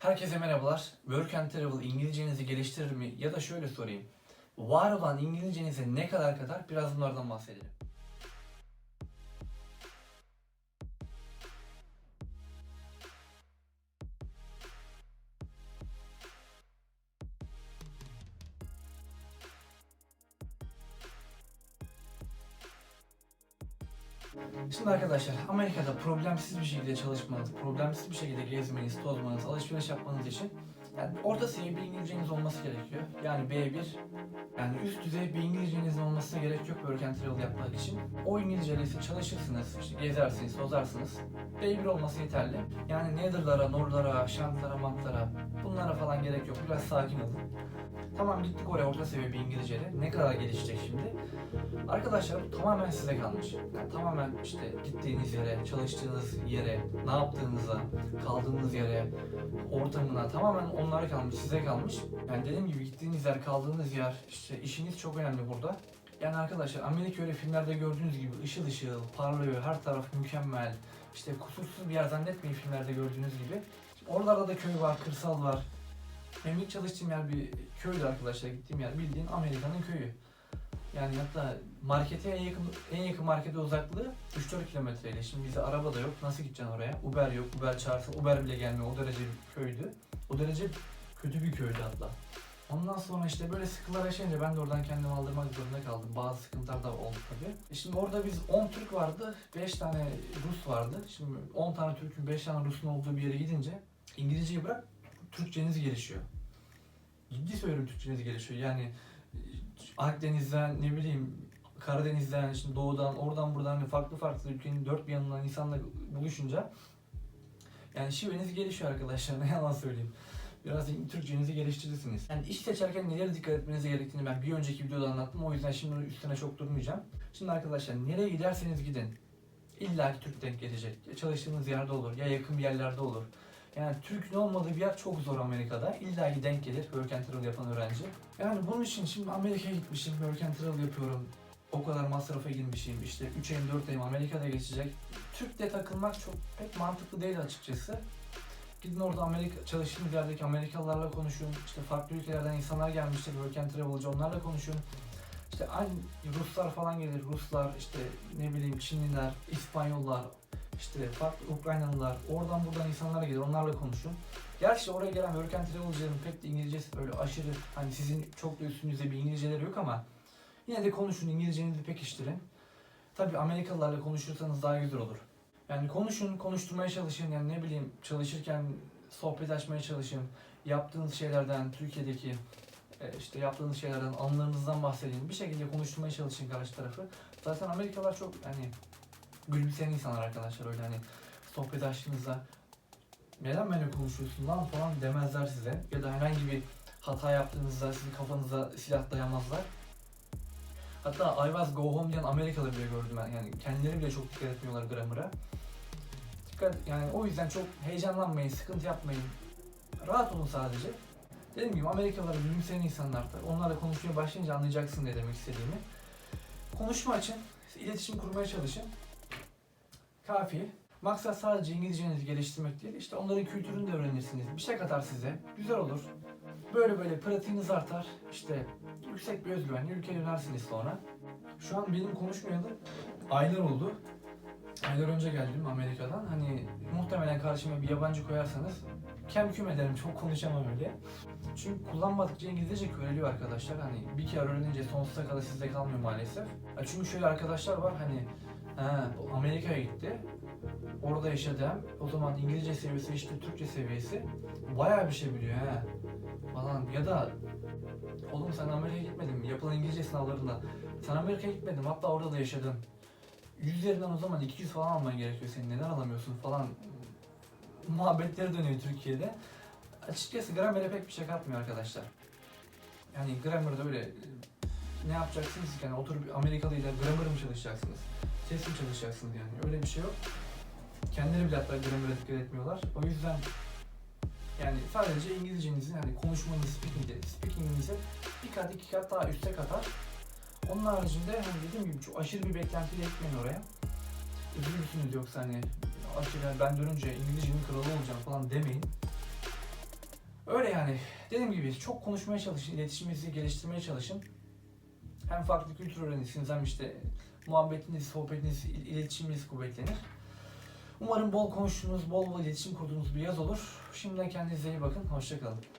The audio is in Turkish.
Herkese merhabalar. Work and Travel İngilizcenizi geliştirir mi? Ya da şöyle sorayım. Var olan İngilizcenize ne kadar kadar biraz bunlardan bahsedelim. Şimdi arkadaşlar Amerika'da problemsiz bir şekilde çalışmanız, problemsiz bir şekilde gezmeniz, tozmanız, alışveriş yapmanız için yani orta seviye bir İngilizceniz olması gerekiyor. Yani B1 yani üst düzey bir İngilizcenizin olmasına gerek yok work travel yapmak için. O İngilizceyle çalışırsınız, işte gezersiniz, tozarsınız. B1 olması yeterli. Yani nether'lara, nor'lara, şantlara, mantlara bunlara falan gerek yok. Biraz sakin olun. Tamam gittik oraya orta seviye bir İngilizceyle. Ne kadar gelişecek şimdi? Arkadaşlar bu tamamen size kalmış. Yani tamamen işte gittiğiniz yere, çalıştığınız yere, ne yaptığınıza, kaldığınız yere, ortamına tamamen onlara kalmış, size kalmış. Yani dediğim gibi gittiğiniz yer, kaldığınız yer, işte işiniz çok önemli burada. Yani arkadaşlar Amerika öyle filmlerde gördüğünüz gibi ışıl ışıl, parlıyor, her taraf mükemmel. İşte kusursuz bir yer zannetmeyin filmlerde gördüğünüz gibi. Oralarda da köy var, kırsal var. Benim ilk çalıştığım yer bir köydü arkadaşlar. Gittiğim yer bildiğin Amerika'nın köyü. Yani hatta markete en yakın en yakın markete uzaklığı 3-4 kilometreyle. Şimdi bize araba da yok. Nasıl gideceksin oraya? Uber yok. Uber çağırsa Uber bile gelmiyor. O derece bir köydü. O derece kötü bir köydü hatta. Ondan sonra işte böyle sıkıntılar yaşayınca ben de oradan kendimi aldırmak zorunda kaldım. Bazı sıkıntılar da oldu tabii. E Şimdi orada biz 10 Türk vardı, 5 tane Rus vardı. Şimdi 10 tane Türk'ün 5 tane Rus'un olduğu bir yere gidince İngilizceyi bırak Türkçeniz gelişiyor. Ciddi söylüyorum Türkçeniz gelişiyor. Yani Akdeniz'den ne bileyim Karadeniz'den, şimdi doğudan, oradan buradan hani farklı farklı ülkenin dört bir yanından insanla buluşunca yani şiveniz gelişiyor arkadaşlar ne yalan söyleyeyim. Biraz Türkçenizi geliştirirsiniz. Yani iş seçerken nelere dikkat etmeniz gerektiğini ben bir önceki videoda anlattım. O yüzden şimdi üstüne çok durmayacağım. Şimdi arkadaşlar nereye giderseniz gidin. İlla ki Türk denk gelecek. Ya çalıştığınız yerde olur ya yakın bir yerlerde olur. Yani Türk'ün olmadığı bir yer çok zor Amerika'da. İlla ki denk gelir work and travel yapan öğrenci. Yani bunun için şimdi Amerika'ya gitmişim, work and travel yapıyorum. O kadar masrafa girmişim, işte 3 ayım 4 ayım Amerika'da geçecek. Türk'te takılmak çok pek mantıklı değil açıkçası. Gidin orada Amerika, çalıştığınız yerdeki Amerikalılarla konuşun. İşte farklı ülkelerden insanlar gelmiştir, work and travel'cı onlarla konuşun. İşte aynı Ruslar falan gelir, Ruslar, işte ne bileyim Çinliler, İspanyollar, işte farklı Ukraynalılar, oradan buradan insanlar gelir, onlarla konuşun. Gerçi oraya gelen work and travel'cıların pek de İngilizcesi böyle aşırı, hani sizin çok da üstünüzde bir İngilizceleri yok ama yine de konuşun, İngilizcenizi pekiştirin. Tabii Amerikalılarla konuşursanız daha güzel olur. Yani konuşun, konuşturmaya çalışın, yani ne bileyim çalışırken sohbet açmaya çalışın. Yaptığınız şeylerden, Türkiye'deki e, işte yaptığınız şeylerden, anılarınızdan bahsedin. Bir şekilde konuşturmaya çalışın karşı tarafı. Zaten Amerikalılar çok hani gülümseyen insanlar arkadaşlar öyle hani sohbet açtığınızda neden benimle konuşuyorsun lan falan demezler size. Ya da herhangi bir hata yaptığınızda sizin kafanıza silah dayamazlar. Hatta I was go home diyen Amerikalı bile gördüm ben. Yani kendileri bile çok dikkat etmiyorlar grammar'a. Dikkat yani o yüzden çok heyecanlanmayın, sıkıntı yapmayın. Rahat olun sadece. Dediğim gibi Amerikalılar gülümseyen insanlar. Onlarla konuşmaya başlayınca anlayacaksın ne demek istediğimi. Konuşma için iletişim kurmaya çalışın. Kafi. Maksat sadece İngilizcenizi geliştirmek değil, işte onların kültürünü de öğrenirsiniz. Bir şey katar size, güzel olur. Böyle böyle pratiğiniz artar, işte yüksek bir özgüvenle ülkeye dönersiniz sonra. Şu an benim konuşmayalı aylar oldu. Aylar önce geldim Amerika'dan. Hani muhtemelen karşıma bir yabancı koyarsanız kem küm ederim, çok konuşamam öyle. Çünkü kullanmadıkça İngilizce köreliyor arkadaşlar. Hani bir kere öğrenince sonsuza kadar sizde kalmıyor maalesef. Çünkü şöyle arkadaşlar var hani Amerika'ya gitti. Orada yaşadı. O zaman İngilizce seviyesi işte Türkçe seviyesi. Bayağı bir şey biliyor ha. Falan ya da oğlum sen Amerika'ya gitmedin mi? Yapılan İngilizce sınavlarında. Sen Amerika'ya gitmedin hatta orada da yaşadın. 100 üzerinden o zaman 200 falan alman gerekiyor senin. Neden alamıyorsun falan. Muhabbetleri dönüyor Türkiye'de. Açıkçası gramere pek bir şey katmıyor arkadaşlar. Yani grammarda öyle ne yapacaksınız? Yani oturup Amerikalıyla grammar mı çalışacaksınız? Ses mi çalışacaksınız yani? Öyle bir şey yok. Kendileri bile hatta grammar'a dikkat etmiyorlar. O yüzden yani sadece İngilizcenizin hani konuşmanızı, speaking'de, speaking'inizi bir kat iki kat daha üste katar. Onun haricinde hani dediğim gibi çok aşırı bir beklentiyle gitmeyin oraya. Üzülürsünüz yoksa hani aşırı yani ben dönünce İngilizcenin kralı olacağım falan demeyin. Öyle yani. Dediğim gibi çok konuşmaya çalışın, iletişiminizi geliştirmeye çalışın. Hem farklı kültür öğrenirsiniz hem işte muhabbetiniz, sohbetiniz, il- iletişiminiz kuvvetlenir. Umarım bol konuştuğunuz, bol bol iletişim kurduğunuz bir yaz olur. Şimdiden kendinize iyi bakın. Hoşçakalın.